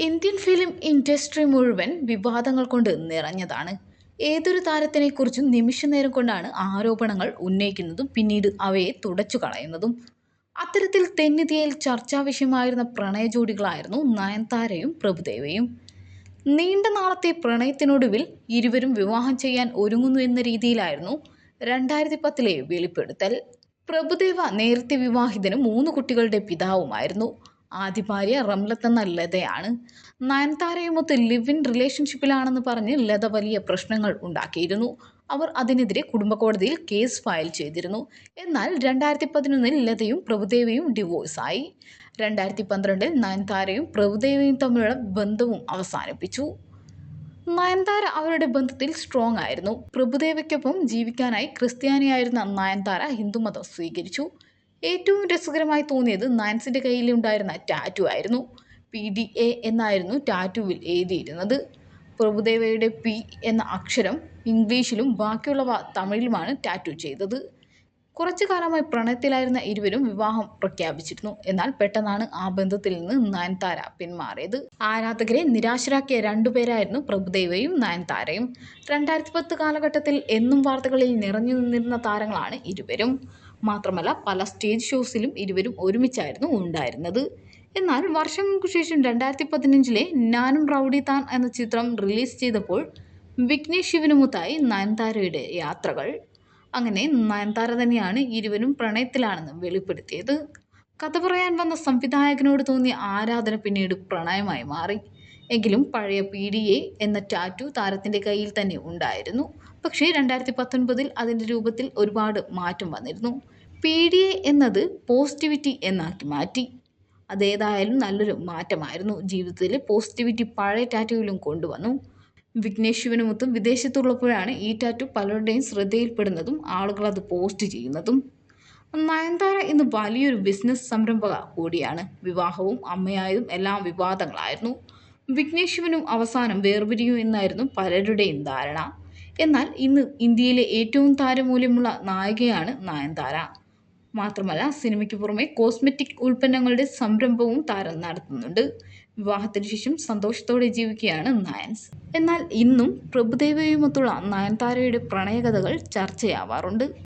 Indian film industry മുഴുവൻ വിവാദങ്ങൾ കൊണ്ട് നിറഞ്ഞതാണ്. ഏതൊരു താരത്തിനെക്കുറിച്ചും നിമിഷനേരം കൊണ്ടാണ് ആരോപണങ്ങൾ ഉന്നയിക്കുന്നതും പിന്നീട് അവയെ തുടച്ചു കളയുന്നതും. അത്തരത്തിൽ തെന്നിതിയയിൽ ചർച്ചാ വിഷയമായിരുന്ന പ്രണയ ജോഡികളായിരുന്നു നയൻതാരയും പ്രഭുദേവയും. നീണ്ട നാളത്തെ പ്രണയത്തിനൊടുവിൽ ഇരുവരും വിവാഹം ചെയ്യാൻ ഒരുങ്ങുന്നു എന്ന രീതിയിലായിരുന്നു രണ്ടായിരത്തി പത്തിലെ വെളിപ്പെടുത്തൽ. പ്രഭുദേവ നേരത്തെ വിവാഹിതനും മൂന്ന് കുട്ടികളുടെ പിതാവുമായിരുന്നു. ആദ്യ ഭാര്യ റംലത്ത് എന്ന ലതയാണ് നയൻതാരയുമൊത്ത് ലിവ് ഇൻ റിലേഷൻഷിപ്പിലാണെന്ന് പറഞ്ഞ് ലത വലിയ പ്രശ്നങ്ങൾ ഉണ്ടാക്കിയിരുന്നു. അവർ അതിനെതിരെ കുടുംബ കോടതിയിൽ കേസ് ഫയൽ ചെയ്തിരുന്നു. എന്നാൽ രണ്ടായിരത്തി പതിനൊന്നിൽ ലതയും പ്രഭുദേവയും ഡിവോഴ്സായി. രണ്ടായിരത്തി പന്ത്രണ്ടിൽ നയൻതാരയും പ്രഭുദേവയും തമ്മിലുള്ള ബന്ധവും അവസാനിപ്പിച്ചു. നയൻതാര അവരുടെ ബന്ധത്തിൽ സ്ട്രോങ് ആയിരുന്നു. പ്രഭുദേവയ്ക്കൊപ്പം ജീവിക്കാനായി ക്രിസ്ത്യാനിയായിരുന്ന നയൻതാര ഹിന്ദുമതം സ്വീകരിച്ചു. ഏറ്റവും രസകരമായി തോന്നിയത് നാൻസിന്റെ കയ്യിലുണ്ടായിരുന്ന ടാറ്റു ആയിരുന്നു. പി ഡി എ എന്നായിരുന്നു ടാറ്റുവിൽ എഴുതിയിരുന്നത്. പ്രഭുദേവയുടെ പി എന്ന അക്ഷരം ഇംഗ്ലീഷിലും ബാക്കിയുള്ളവ തമിഴിലുമാണ് ടാറ്റു ചെയ്തത്. കുറച്ചു കാലമായി പ്രണയത്തിലായിരുന്ന ഇരുവരും വിവാഹം പ്രഖ്യാപിച്ചിരുന്നു. എന്നാൽ പെട്ടെന്നാണ് ആ ബന്ധത്തിൽ നിന്ന് നയൻതാര പിന്മാറിയത്. ആരാധകരെ നിരാശരാക്കിയ രണ്ടുപേരായിരുന്നു പ്രഭുദേവയും നയൻതാരയും. രണ്ടായിരത്തി പത്ത് കാലഘട്ടത്തിൽ എന്നും വാർത്തകളിൽ നിറഞ്ഞു നിന്നിരുന്ന താരങ്ങളാണ് ഇരുവരും. മാത്രമല്ല പല സ്റ്റേജ് ഷോസിലും ഇരുവരും ഒരുമിച്ചായിരുന്നു ഉണ്ടായിരുന്നത്. എന്നാൽ വർഷങ്ങൾക്ക് ശേഷം രണ്ടായിരത്തി പതിനഞ്ചിലെ നാനും റൗഡി താൻ എന്ന ചിത്രം റിലീസ് ചെയ്തപ്പോൾ വിഘ്നേഷ് ശിവനുമുത്തായി നയൻതാരയുടെ യാത്രകൾ. അങ്ങനെ നയൻതാര തന്നെയാണ് ഇരുവരും പ്രണയത്തിലാണെന്ന് വെളിപ്പെടുത്തിയത്. കഥ പറയാൻ വന്ന സംവിധായകനോട് തോന്നിയ ആരാധന പിന്നീട് പ്രണയമായി മാറി. എങ്കിലും പഴയ പി ഡി എ എന്ന ടാറ്റു താരത്തിന്റെ കയ്യിൽ തന്നെ ഉണ്ടായിരുന്നു. പക്ഷേ രണ്ടായിരത്തി പത്തൊൻപതിൽ അതിന്റെ രൂപത്തിൽ ഒരുപാട് മാറ്റം വന്നിരുന്നു. പി ഡി എ എന്നത് പോസിറ്റിവിറ്റി എന്നാക്കി മാറ്റി. അതേതായാലും നല്ലൊരു മാറ്റമായിരുന്നു ജീവിതത്തിൽ പോസിറ്റിവിറ്റി പഴയ ടാറ്റുവിലും കൊണ്ടുവന്നു. വിഘ്നേഷ് ശിവനുമൊത്തും വിദേശത്തുള്ളപ്പോഴാണ് ഈ ടാറ്റു പലരുടെയും ശ്രദ്ധയിൽപ്പെടുന്നതും ആളുകൾ അത് പോസ്റ്റ് ചെയ്യുന്നതും. നയൻതാര ഇന്ന് വലിയൊരു ബിസിനസ് സംരംഭക കൂടിയാണ്. വിവാഹവും അമ്മയായതും എല്ലാം വിവാദങ്ങളായിരുന്നു. വിഘ്നേഷ് ശിവനും അവസാനം വേർപിരിയൂ എന്നായിരുന്നു പലരുടെയും ധാരണ. എന്നാൽ ഇന്ന് ഇന്ത്യയിലെ ഏറ്റവും താരമൂല്യമുള്ള നായികയാണ് നയൻതാര. മാത്രമല്ല സിനിമയ്ക്ക് പുറമെ കോസ്മെറ്റിക് ഉൽപ്പന്നങ്ങളുടെ സംരംഭവും താരം നടത്തുന്നുണ്ട്. വിവാഹത്തിന് ശേഷം സന്തോഷത്തോടെ ജീവിക്കുകയാണ് നയൻസ്. എന്നാൽ ഇന്നും പ്രഭുദേവയുമൊത്തുള്ള നയൻതാരയുടെ പ്രണയകഥകൾ ചർച്ചയാവാറുണ്ട്.